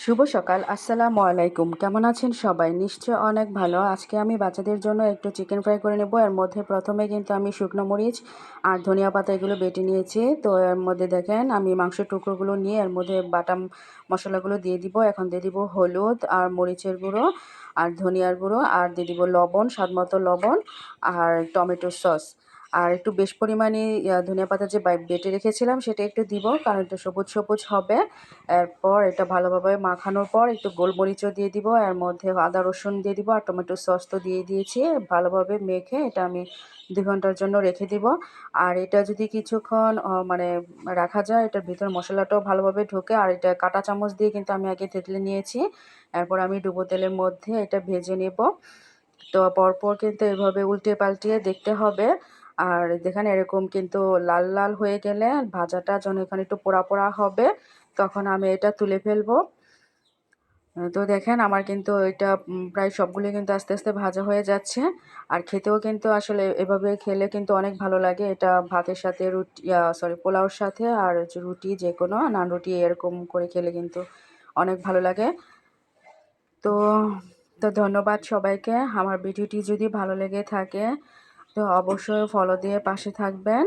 শুভ সকাল, আসসালামু আলাইকুম। কেমন আছেন সবাই? নিশ্চয় অনেক ভালো। আজকে আমি বাচ্চাদের জন্য একটু চিকেন ফ্রাই করে নেব। এর মধ্যে প্রথমে কিন্তু আমি শুকনো মরিচ আর ধনিয়া পাতা এগুলো বেটে নিয়েছি। তো এর মধ্যে দেখেন, আমি মাংসের টুকরোগুলো নিয়ে এর মধ্যে বাটাম মশলাগুলো দিয়ে দিব। এখন দিয়ে দিব হলুদ আর মরিচের গুঁড়ো আর ধনিয়ার গুঁড়ো। আর দিয়ে দিব লবণ স্বাদ মতো লবণ আর টমেটো সস। আর একটু বেশ পরিমাণে ধনিয়া পাতা যে বেটে রেখেছিলাম, সেটা একটু দিব, কারণ একটু সবুজ সবুজ হবে। এরপর এটা ভালোভাবে মাখানোর পর একটু গোলমরিচও দিয়ে দিব, এর মধ্যে আদা, রসুন দিয়ে দিব, আর টমেটো সস তো দিয়ে দিয়েছি। ভালোভাবে মেখে এটা আমি দু ঘণ্টার জন্য রেখে দিব। আর এটা যদি কিছুক্ষণ মানে রাখা যায়, এটার ভিতর মশলাটাও ভালোভাবে ঢোকে। আর এটা কাটা চামচ দিয়ে কিন্তু আমি আগে থেতলে নিয়েছি। এরপর আমি ডুবো তেলের মধ্যে এটা ভেজে নেব। তো পরপর কিন্তু এভাবে উল্টে পাল্টিয়ে দেখতে হবে। আর দেখেন এরকম কিন্তু লাল লাল হয়ে গেলে ভাজাটা যখন এখানে একটু পোড়া পোড়া হবে, তখন আমি এটা তুলে ফেলব। তো দেখেন আমার কিন্তু এটা প্রায় সবগুলো কিন্তু আস্তে আস্তে ভাজা হয়ে যাচ্ছে। আর খেতেও কিন্তু আসলে এভাবে খেলে কিন্তু অনেক ভালো লাগে। এটা ভাতের সাথে রুটি সরি পোলাওর সাথে আর রুটি যে কোনো নান রুটি এরকম করে খেলে কিন্তু অনেক ভালো লাগে। তো তো ধন্যবাদ সবাইকে। আমার ভিডিওটি যদি ভালো লেগে থাকে তো অবশ্যই ফলো দিয়ে পাশে থাকবেন।